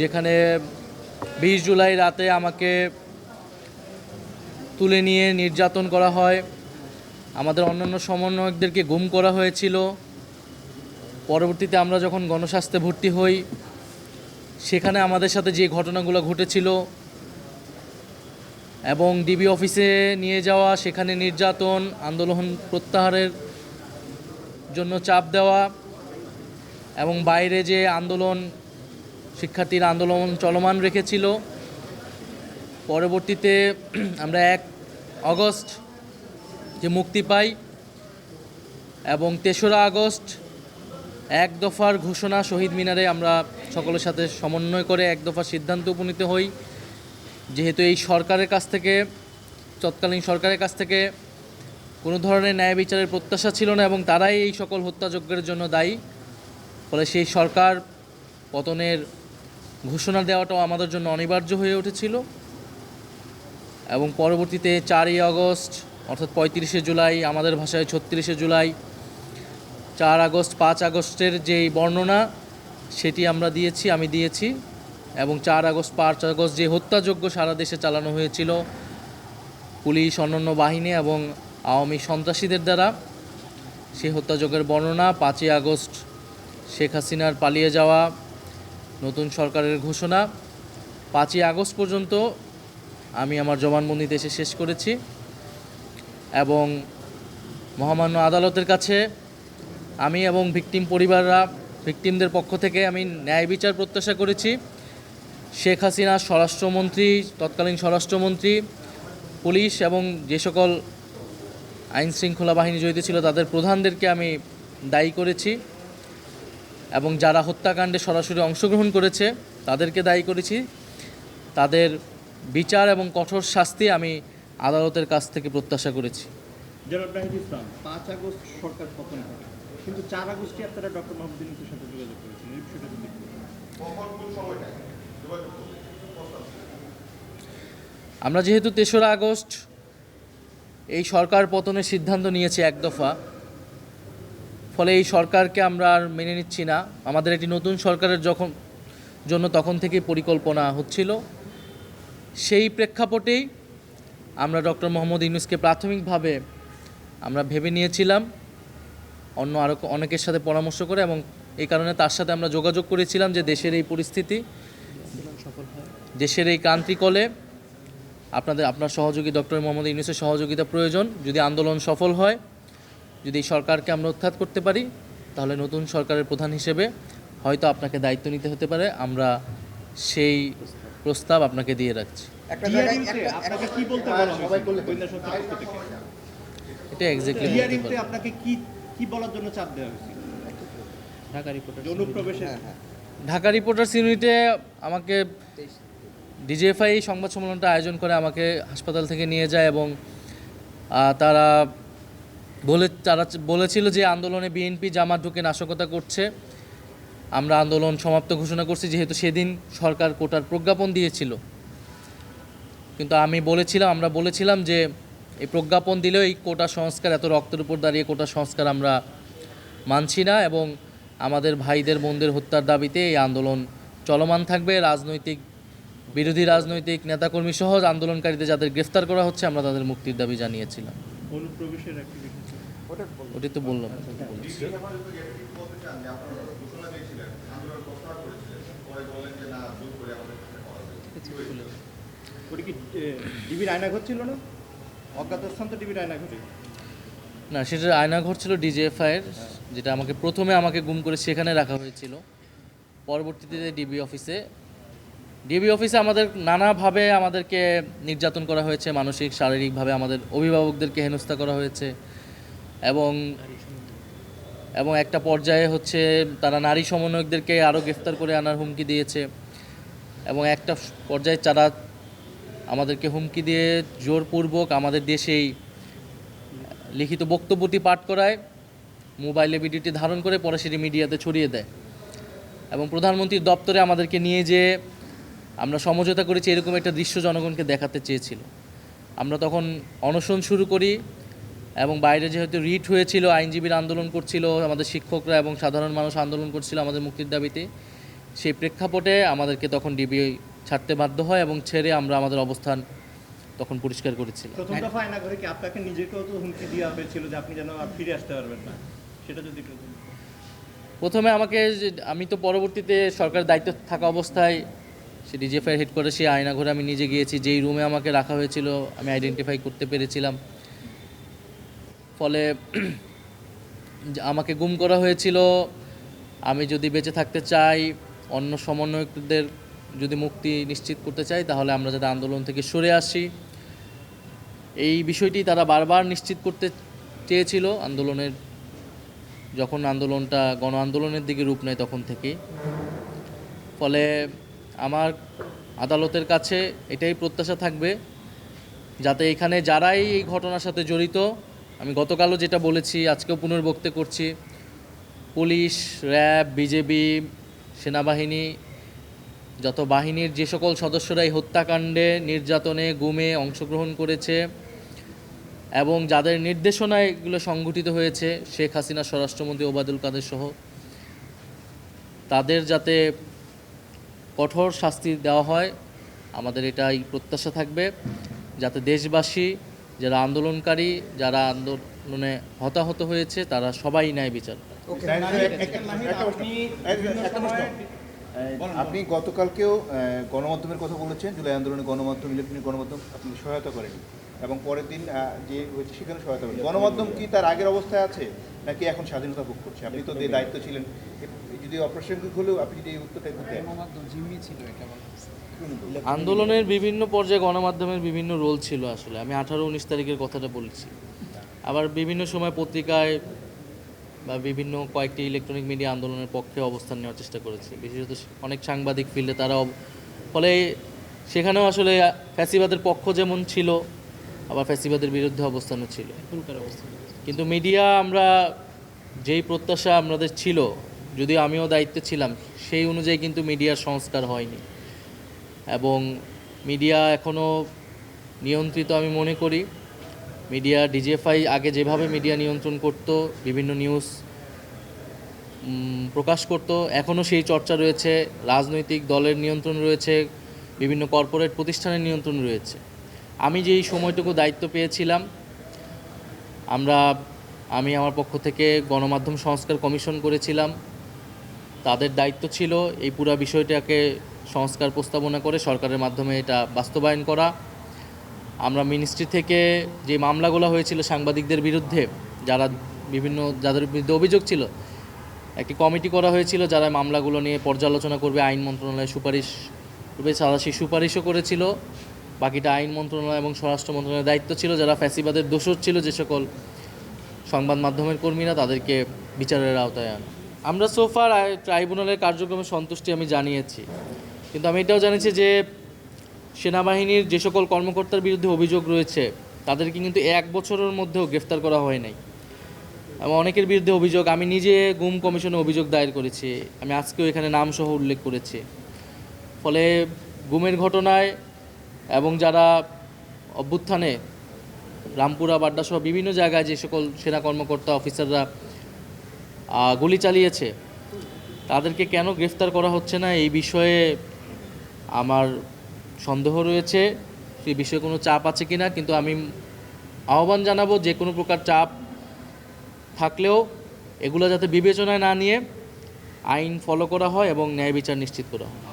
যেখানে বিশ জুলাই রাতে আমাকে তুলে নিয়ে নির্যাতন করা হয়। আমাদের অন্যান্য সমন্বয়কদেরকে গুম করা হয়েছিল। পরবর্তীতে আমরা যখন গণস্বাস্থ্যে ভর্তি হই, সেখানে আমাদের সাথে যে ঘটনাগুলো ঘটেছিল এবং ডিবি অফিসে নিয়ে যাওয়া, সেখানে নির্যাতন, আন্দোলন প্রত্যাহারের জন্য চাপ দেওয়া এবং বাইরে যে আন্দোলন শিক্ষার্থীর আন্দোলন চলমান রেখেছিল। পরবর্তীতে আমরা এক অগস্ট যে মুক্তি পাই এবং তেসরা আগস্ট এক দফার ঘোষণা শহীদ মিনারে আমরা সকলের সাথে সমন্বয় করে এক দফার সিদ্ধান্ত উপনীত হই। যেহেতু এই সরকারের কাছ থেকে, তৎকালীন সরকারের কাছ থেকে কোনো ধরনের ন্যায় বিচারের প্রত্যাশা ছিল না এবং তারাই এই সকল হত্যাযজ্ঞের জন্য দায়ী। ফলে সেই সরকার পতনের ঘোষণা দেওয়াটাও আমাদের জন্য অনিবার্য হয়ে উঠেছিল। এবং পরবর্তীতে চারই আগস্ট, অর্থাৎ পঁয়ত্রিশে জুলাই, আমাদের ভাষায় ছত্রিশে জুলাই, চার আগস্ট, পাঁচ আগস্টের যেই বর্ণনা, সেটি আমরা দিয়েছি, আমি দিয়েছি। এবং চার আগস্ট, পাঁচ আগস্ট যে হত্যাযজ্ঞ সারা দেশে চালানো হয়েছিল, পুলিশ, অন্যান্য বাহিনী এবং আওয়ামী সন্ত্রাসীদের দ্বারা সেই হত্যাযজ্ঞের বর্ণনা, পাঁচই আগস্ট শেখ হাসিনার পালিয়ে যাওয়া নতুন সরকারের ঘোষণা। পাঁচই আগস্ট পর্যন্ত আমি আমার জবানবন্দি দেশে শেষ করেছি এবং মহামান্য আদালতের কাছে আমি এবং ভিকটিম পরিবাররা, ভিকটিমদের পক্ষ থেকে আমি ন্যায় বিচার প্রত্যাশা করেছি। শেখ হাসিনা স্বরাষ্ট্রমন্ত্রী, তৎকালীন স্বরাষ্ট্রমন্ত্রী, পুলিশ এবং যে সকল আইন শৃঙ্খলা বাহিনী জড়িত ছিল তাদের প্রধানদেরকে আমি দায়ী করেছি। এবং যারা হত্যাকাণ্ডে সরাসরি অংশগ্রহণ করেছে তাদেরকে দায়ী করেছি। তাদের বিচার এবং কঠোর শাস্তি আমি আদালতের কাছ থেকে প্রত্যাশা করেছি। ইসলাম। পাঁচ আগস্ট সরকার পতন কিন্তু চার আগস্টে আপনারা ডক্টর মোহাম্মদ সাথে যোগাযোগ করেছেন। এই বিষয়টা যদি একটু বলেন। আমরা যেহেতু তেসরা আগস্ট এই সরকার পতনের সিদ্ধান্ত নিয়েছে এক দফা। ফলে এই সরকারকে আমরা আর মেনে নিচ্ছি না। আমাদের একটি নতুন সরকারের যখন জন্য তখন থেকে পরিকল্পনা হচ্ছিল। সেই প্রেক্ষাপটেই আমরা ডক্টর মোহাম্মদ ইউনুসকে প্রাথমিকভাবে আমরা ভেবে নিয়েছিলাম, অন্য আরও অনেকের সাথে পরামর্শ করে এবং এই কারণে তার সাথে আমরা যোগাযোগ করেছিলাম যে দেশের এই পরিস্থিতি, দেশের এই ক্রান্তিকলে আপনাদের, আপনার সহযোগী ডক্টর মোহাম্মদ ইউনুসের সহযোগিতা প্রয়োজন। যদি আন্দোলন সফল হয় যদি এই সরকারকে আমরা উৎখাত করতে পারি তাহলে নতুন সরকারের প্রধান হিসেবে হয়তো আপনাকে দায়িত্ব নিতে হতে পারে। আমরা সেই প্রস্তাব আপনাকে দিয়ে রাখছি। এটা এক্স্যাক্টলি আপনাকে কি কি বলার জন্য চাপ দেওয়া হয়েছিল ঢাকা রিপোর্টার যে অনুপ্রবেশের হ্যাঁ হ্যাঁ। ঢাকা রিপোর্টার্স ইউনিটে আমাকে ডিজিএফআই সংবাদ সম্মেলনটা আয়োজন করে আমাকে হাসপাতাল থেকে নিয়ে যায় এবং তারা বলে তারা বলেছিল যে আন্দোলনে বিএনপি জামাত ঢুকে নাশকতা করছে। আমরা আন্দোলন সমাপ্ত ঘোষণা করছি, যেহেতু সেদিন সরকার কোটার প্রজ্ঞাপন দিয়েছিল। কিন্তু আমি বলেছিলাম, আমরা বলেছিলাম যে এই প্রজ্ঞাপন দিলেও এই কোটা সংস্কার, এত রক্তের উপর দাঁড়িয়ে কোটা সংস্কার আমরা মানছি না এবং আমাদের ভাইদের, বোনদের হত্যার দাবিতে এই আন্দোলন চলমান থাকবে। রাজনৈতিক, বিরোধী রাজনৈতিক নেতাকর্মী সহ আন্দোলনকারীদের যাদের গ্রেফতার করা হচ্ছে, আমরা তাদের মুক্তির দাবি জানিয়েছিলাম। অনুপ্রবেশের। ওটা তো বললাম। ওটা কি ডিবির আয়নাঘর ছিল না? অজ্ঞাত স্থান তো ডিবির আয়নাঘরে। না সেটা আয়নাঘর ছিল ডিজিএফআইয়ের যেটা আমাকে প্রথমে আমাকে গুম করে সেখানে রাখা হয়েছিল। পরবর্তীতে ডিবি অফিসে ডিবি অফিসে আমাদের নানাভাবে আমাদেরকে নির্যাতন করা হয়েছে মানসিক শারীরিকভাবে আমাদের অভিভাবকদেরকে হেনস্থা করা হয়েছে। এবং এবং একটা পর্যায়ে হচ্ছে তারা নারী সমন্বয়কদেরকে আরও গ্রেফতার করে আনার হুমকি দিয়েছে। এবং একটা পর্যায়ে তারা আমাদেরকে হুমকি দিয়ে জোরপূর্বক আমাদের দেশেই লিখিত বক্তব্যটি পাঠ করায়, মোবাইলে ভিডিওটি ধারণ করে পরে সেটি মিডিয়াতে ছড়িয়ে দেয়। এবং প্রধানমন্ত্রীর দপ্তরে আমাদেরকে নিয়ে যে আমরা সমঝোতা করেছি, এরকম একটা দৃশ্য জনগণকে দেখাতে চেয়েছিল। আমরা তখন অনশন শুরু করি এবং বাইরে যেহেতু রিট হয়েছিল আইনজীবীর আন্দোলন করছিল আমাদের শিক্ষকরা এবং সাধারণ মানুষ আন্দোলন করছিল আমাদের মুক্তির দাবিতে সেই প্রেক্ষাপটে আমাদেরকে তখন ডিবি ছাড়তে বাধ্য হয় এবং ছেড়ে আমরা আমাদের অবস্থান তখন পরিষ্কার করেছিলাম। প্রথম দফা আয়না করে কি আপনাকে নিজেকেও তো হুমকি দেওয়া হয়েছিল যে আপনি যেন ফিরে আসতে পারবেন না? সেটা যদি প্রথমে আমাকে আমি তো পরবর্তীতে সরকারের দায়িত্ব থাকা অবস্থায় সে ডিজিএফআই হেড করে সেই আয়নাঘরে আমি নিজে গিয়েছি যেই রুমে আমাকে রাখা হয়েছিল আমি আইডেন্টিফাই করতে পেরেছিলাম। ফলে আমাকে গুম করা হয়েছিল, আমি যদি বেঁচে থাকতে চাই, অন্য সমন্বয়কদের যদি মুক্তি নিশ্চিত করতে চাই, তাহলে আমরা যাতে আন্দোলন থেকে সরে আসি। এই বিষয়টি তারা বারবার নিশ্চিত করতে চেয়েছিল, আন্দোলনের, যখন আন্দোলনটা, গণ আন্দোলনের দিকে রূপ নেয় তখন থেকেই ফলে আমার আদালতের কাছে এটাই প্রত্যাশা থাকবে, যাতে এখানে যারাই এই ঘটনার সাথে জড়িত আমি গতকালও যেটা বলেছি, আজকেও পুনর্বক্তে করছি। পুলিশ, র্যাব, বিজেপি, সেনাবাহিনী, যত বাহিনীর যে সকল সদস্যরা এই হত্যাকাণ্ডে, নির্যাতনে, গুমে অংশগ্রহণ করেছে এবং যাদের নির্দেশনায় এগুলো সংঘটিত হয়েছে, শেখ হাসিনা, স্বরাষ্ট্রমন্ত্রী ওবায়দুল কাদের সহ, তাদের যাতে কঠোর শাস্তি দেওয়া হয়, আমাদের এটাই প্রত্যাশা থাকবে। যাতে দেশবাসী যারা আন্দোলনকারী যারা আন্দোলনে হতাহত হয়েছে তারা সবাই ন্যায় বিচার আপনি গতকালকেও গণমাধ্যমের কথা বলেছেন জুলাই আন্দোলনে গণমাধ্যম ইলেকট্রনিক গণমাধ্যম আপনি সহায়তা করেনি। এবং পরের দিন যে হয়েছে সেখানে সহায়তা করেন। গণমাধ্যম কি তার আগের অবস্থায় আছে নাকি এখন স্বাধীনতা ভোগ করছে? আপনি তো যে দায়িত্ব ছিলেন যদি অপ্রাসঙ্গিক হলেও আপনি যদি এই উত্তরটা একটু দেন। আন্দোলনের বিভিন্ন পর্যায়ে গণমাধ্যমের বিভিন্ন রোল ছিল আসলে। আমি আঠারো উনিশ তারিখের কথাটা বলেছি। আবার বিভিন্ন সময় পত্রিকায় বা বিভিন্ন কয়েকটি ইলেকট্রনিক মিডিয়া আন্দোলনের পক্ষে অবস্থান নেওয়ার চেষ্টা করেছে। বিশেষত অনেক সাংবাদিক ফিল্ডে তারা ফলে সেখানেও আসলে ফ্যাসিবাদের পক্ষ যেমন ছিল আবার ফ্যাসিবাদের বিরুদ্ধে অবস্থানও ছিল। কিন্তু মিডিয়া আমরা যেই প্রত্যাশা আমাদের ছিল যদিও আমিও দায়িত্বে ছিলাম সেই অনুযায়ী কিন্তু মিডিয়ার সংস্কার হয়নি। এবং মিডিয়া এখনও নিয়ন্ত্রিত আমি মনে করি। মিডিয়া ডিজিএফআই আগে যেভাবে মিডিয়া নিয়ন্ত্রণ করত, বিভিন্ন নিউজ প্রকাশ করত এখনও সেই চর্চা রয়েছে। রাজনৈতিক দলের নিয়ন্ত্রণ রয়েছে, বিভিন্ন কর্পোরেট প্রতিষ্ঠানের নিয়ন্ত্রণ রয়েছে। আমি যেই সময়টুকু দায়িত্ব পেয়েছিলাম, আমরা, আমি আমার পক্ষ থেকে গণমাধ্যম সংস্কার কমিশন করেছিলাম। তাদের দায়িত্ব ছিল এই পুরা বিষয়টাকে সংস্কার প্রস্তাবনা করে সরকারের মাধ্যমে এটা বাস্তবায়ন করা। আমরা মিনিস্ট্রি থেকে যে মামলাগুলো হয়েছিল সাংবাদিকদের বিরুদ্ধে, যারা বিভিন্ন যাদের বিরুদ্ধে অভিযোগ ছিল, একটি কমিটি করা হয়েছিল যারা মামলাগুলো নিয়ে পর্যালোচনা করবে, আইন মন্ত্রণালয় সুপারিশ করবে তারা সেই সুপারিশও করেছিল। বাকিটা আইন মন্ত্রণালয় এবং স্বরাষ্ট্র মন্ত্রণালয়ের দায়িত্ব ছিল, যারা ফ্যাসিবাদের দোষর ছিল যে সকল সংবাদ মাধ্যমের কর্মীরা তাদেরকে বিচারের আওতায় আনা। আমরা সোফার ট্রাইব্যুনালের কার্যক্রমে সন্তুষ্টি আমি জানিয়েছি। কিন্তু আমি এটাও জানিয়েছি যে সেনাবাহিনীর যে সকল কর্মকর্তার বিরুদ্ধে অভিযোগ রয়েছে, তাদেরকে কিন্তু এক বছরের মধ্যেও গ্রেফতার করা হয় নাই। এবং অনেকের বিরুদ্ধে অভিযোগ, আমি নিজে গুম কমিশনে অভিযোগ দায়ের করেছি, আমি আজকেও এখানে নামসহ উল্লেখ করেছি। ফলে গুমের ঘটনায় এবং যারা অভ্যুত্থানে রামপুরা, বাড্ডা সহ বিভিন্ন জায়গায় যে সকল সেনা কর্মকর্তা, অফিসাররা গুলি চালিয়েছে, তাদেরকে কেন গ্রেফতার করা হচ্ছে না, এই বিষয়ে আমার সন্দেহ রয়েছে সেই বিষয়ে কোনো চাপ আছে কি না কিন্তু আমি আহ্বান জানাব যে কোনো প্রকার চাপ থাকলেও এগুলো যাতে বিবেচনায় না নিয়ে আইন ফলো করা হয় এবং ন্যায় বিচার নিশ্চিত করা হয়।